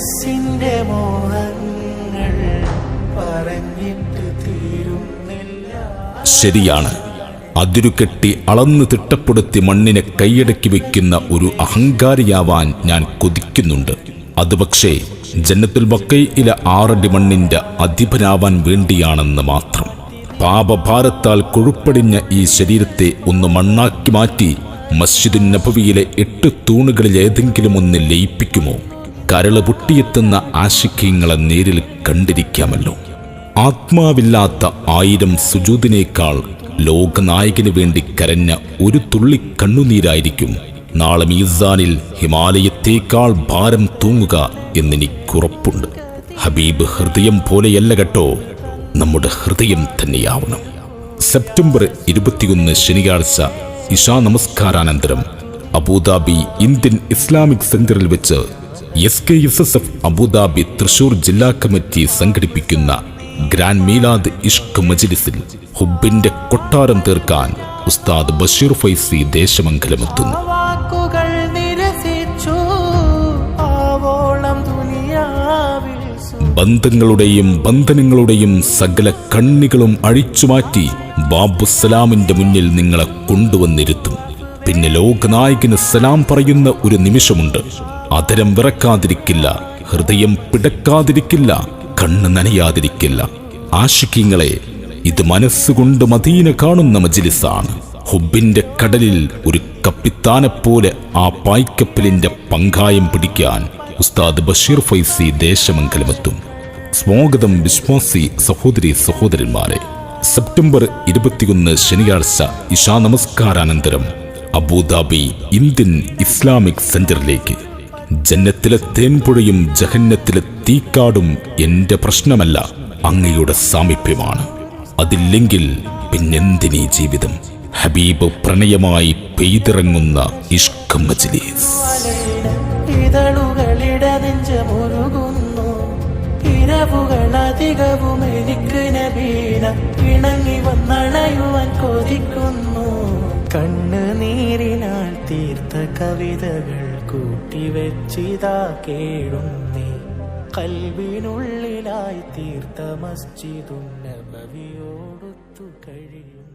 മനസ്സിന്റെ മോഹങ്ങൾ പറഞ്ഞിട്ട് തീരുന്നില്ല. ശരിയാണ്. അതിരുകെട്ടി അളന്നു തിട്ടപ്പെടുത്തി മണ്ണിനെ കൈയടക്കി വയ്ക്കുന്ന ഒരു അഹങ്കാരിയാവാൻ ഞാൻ കൊതിക്കുന്നുണ്ട്. അത് പക്ഷേ ജന്നത്തുൽ ബക്കയിലെ ആറടി മണ്ണിന്റെ അധിപനാവാൻ വേണ്ടിയാണെന്ന് മാത്രം. പാപഭാരത്താൽ കൊഴുപ്പടിഞ്ഞ ഈ ശരീരത്തെ ഒന്ന് മണ്ണാക്കി മാറ്റി മസ്ജിദുൻ നബവിയിലെ എട്ട് തൂണുകളിൽ ഏതെങ്കിലും ഒന്ന് ലയിപ്പിക്കുമോ? കരൾ പൊട്ടിയെത്തുന്ന ആശിക്യങ്ങളെ നേരിൽ കണ്ടിരിക്കാമല്ലോ. ആത്മാവില്ലാത്ത ആയിരം സുജൂതിനേക്കാൾ ലോകനായകന് വേണ്ടി കരഞ്ഞ ഒരു തുള്ളി കണ്ണുനീരായിരിക്കും. നാളെ മീസാനിൽ ഹിമാലയത്തേക്കാൾ ഭാരം തൂങ്ങുക എന്നെനിക്കുറപ്പുണ്ട്. ഹബീബ് ഹൃദയം പോലെയല്ല കേട്ടോ. നമ്മുടെ ഹൃദയം തന്നെയാവണം. സെപ്റ്റംബർ ഇരുപത്തിയൊന്ന് ശനിയാഴ്ച ഇഷാ നമസ്കാരാനന്തരം അബുദാബി ഇന്ത്യൻ ഇസ്ലാമിക് സെന്ററിൽ വെച്ച് S K S S F Abu Dhabi Thrissur ജില്ലാ കമ്മിറ്റി സംഘടിപ്പിക്കുന്ന ഗ്രാൻഡ് മീലാദ് ഇഷ്ക് മജ്ലിസിൽ ഹുബിന്റെ കൊട്ടാരം തീർക്കാൻ ഉസ്താദ് ബഷീർ ഫൈസി ദേശമംഗലമെത്തുന്നു. ബന്ധങ്ങളുടെയും ബന്ധനങ്ങളുടെയും സകല കണ്ണികളും അഴിച്ചുമാറ്റി ബാബുസലാമിന്റെ മുന്നിൽ നിങ്ങളെ കൊണ്ടുവന്നിരുത്തും. പിന്നെ ലോകനായകന് സലാം പറയുന്ന ഒരു നിമിഷമുണ്ട്. അതരം വിറക്കാതിരിക്കില്ല ഹൃദയം പിടക്കാതിരിക്കില്ല കണ്ണ് നനയാതിരിക്കില്ല. ആശിക്യങ്ങളെ ഇത് മനസ്സുകൊണ്ട് മദീന കാണുന്ന മജിലിസാണ്. ഹുബിന്റെ കടലിൽ ഒരു കപ്പിത്താനെപ്പോലെ ആ പായ്ക്കപ്പലിന്റെ പങ്കായം പിടിക്കാൻ ഉസ്താദ് ബഷീർ ഫൈസി ദേശമംഗലമെത്തും. സ്വാഗതം വിശ്വാസി സഹോദരി സഹോദരന്മാരെ. സെപ്റ്റംബർ ഇരുപത്തിയൊന്ന് ശനിയാഴ്ച ഇഷാ നമസ്കാരാനന്തരം അബുദാബി ഇന്ത്യൻ ഇസ്ലാമിക് സെന്ററിലേക്ക്. ജന്നത്തിലെ തേൻപുഴയും ജഹന്നത്തിലെ തീക്കാടും എന്റെ പ്രശ്നമല്ല അങ്ങയുടെ സാമീപ്യമാണ്. അതില്ലെങ്കിൽ പിന്നെന്തിനീ ജീവിതം? ഹബീബ് പ്രണയമായി പെയ്തിറങ്ങുന്ന ഇഷ്ക മജ്ലിസ്. ഇണങ്ങി കൊതിക്കുന്നു. കണ്ണു നീരിനാൽ തീർത്ത കവിതകൾ കൂട്ടിവെച്ചിതാ കേടുന്നി കൽവിനുള്ളിലായി തീർത്ത മസ്ജിദും നബവിയോടൊത്തു കഴിയും